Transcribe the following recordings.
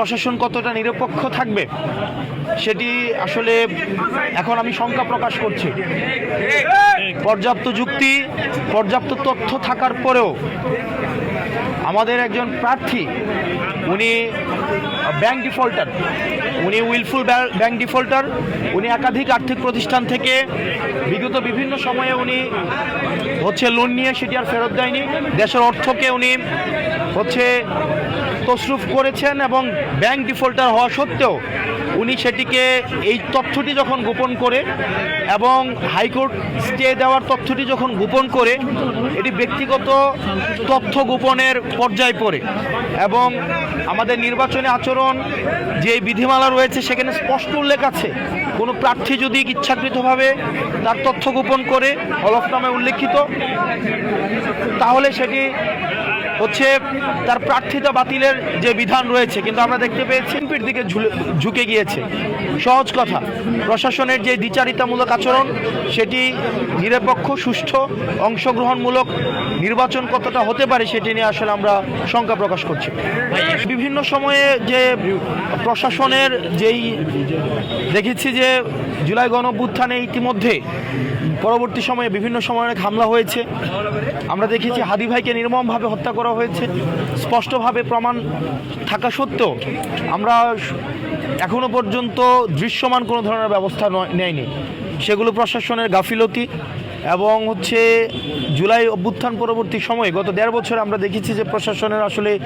প্রশাসন কতটা নিরপেক্ষ থাকবে, সেটি আসলে এখন আমি শঙ্কা প্রকাশ করছি। পর্যাপ্ত যুক্তি, পর্যাপ্ত তথ্য থাকার পরেও আমাদের একজন প্রার্থী, উনি ব্যাংক ডিফল্টার, উনি উইলফুল ব্যাংক ডিফল্টার, উনি একাধিক আর্থিক প্রতিষ্ঠান থেকে বিগত বিভিন্ন সময়ে উনি হচ্ছে লোন নিয়ে সেটি আর ফেরত দেয়নি। দেশের অর্থকে উনি হচ্ছে তসরুফ করেছেন এবং ব্যাংক ডিফল্টার হওয়া সত্ত্বেও উনি সেটিকে এই তথ্যটি যখন গোপন করে এবং হাইকোর্ট স্টে দেওয়ার তথ্যটি যখন গোপন করে, এটি ব্যক্তিগত তথ্য গোপনের পর্যায়ে পড়ে এবং আমাদের নির্বাচনী আচরণ যে বিধিমালা রয়েছে সেখানে স্পষ্ট উল্লেখ আছে। কোনো প্রার্থী যদি ইচ্ছাকৃতভাবে তার তথ্য গোপন করে হলফনামে উল্লেখিত, তাহলে সেটি হচ্ছে তার প্রার্থিতা বাতিলের যে বিধান রয়েছে, কিন্তু আমরা দেখতে পেয়েছি এমপির দিকে ঝুঁকে গিয়েছে। সহজ কথা, প্রশাসনের যে দ্বিচারিতামূলক আচরণ, সেটি নিরপেক্ষ, সুষ্ঠু, অংশগ্রহণমূলক নির্বাচন কতটা হতে পারে সেটি নিয়ে আসলে আমরা শঙ্কা প্রকাশ করছি। বিভিন্ন সময়ে যে প্রশাসনের যেই, দেখেছি যে জুলাই গণঅভ্যুত্থানে ইতিমধ্যে পরবর্তী সময়ে বিভিন্ন সময়ে অনেক হামলা হয়েছে। আমরা দেখেছি হাদি ভাইকে নির্মমভাবে হত্যা করা হয়েছে। স্পষ্টভাবে প্রমাণ থাকা সত্ত্বেও আমরা এখনও পর্যন্ত দৃশ্যমান কোনো ধরনের ব্যবস্থা নয়- নেয়নি। সেগুলো প্রশাসনের গাফিলতি এবং হচ্ছে জুলাই অভ্যুত্থান পরবর্তী সময়ে গত দেড় বছর আমরা দেখেছি যে প্রশাসনের আসলে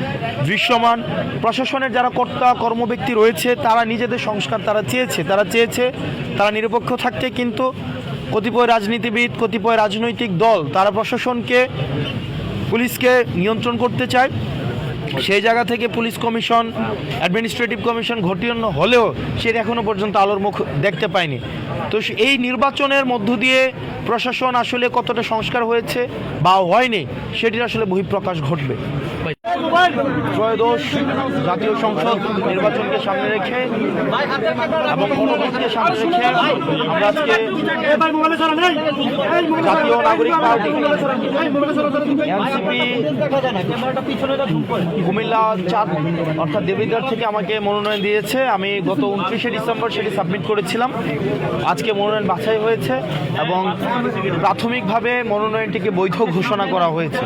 দৃশ্যমান। প্রশাসনের যারা কর্তা, কর্মব্যক্তি রয়েছে, তারা নিজেদের সংস্কার তারা চেয়েছে তারা চেয়েছে, তারা নিরপেক্ষ থাকতে, কিন্তু কতিপয় রাজনীতিবিদ, কতিপয় রাজনৈতিক দল তারা প্রশাসনকে, পুলিশকে নিয়ন্ত্রণ করতে চায়। সেই জায়গা থেকে পুলিশ কমিশন, অ্যাডমিনিস্ট্রেটিভ কমিশন ঘটিয়ে হলেও সেটা এখনও পর্যন্ত আলোর মুখ দেখতে পায়নি। তো এই নির্বাচনের মধ্য দিয়ে প্রশাসন আসলে কতটা সংস্কার হয়েছে বা হয়নি, সেটির আসলে বহিঃপ্রকাশ ঘটবে। ত্রয়োদশ জাতীয় সংসদ নির্বাচনকে সামনে রেখে এবং গণভোটকে সামনে রেখে আমরা আজকে জাতীয় নাগরিক পার্টি, এনসিপি, কুমিল্লা, চাঁদ, অর্থাৎ দেবিদ্বার থেকে আমাকে মনোনয়ন দিয়েছে। আমি গত উনত্রিশে ডিসেম্বর সেটি সাবমিট করেছিলাম। আজকে মনোনয়ন বাছাই হয়েছে এবং প্রাথমিকভাবে মনোনয়নটিকে বৈধ ঘোষণা করা হয়েছে।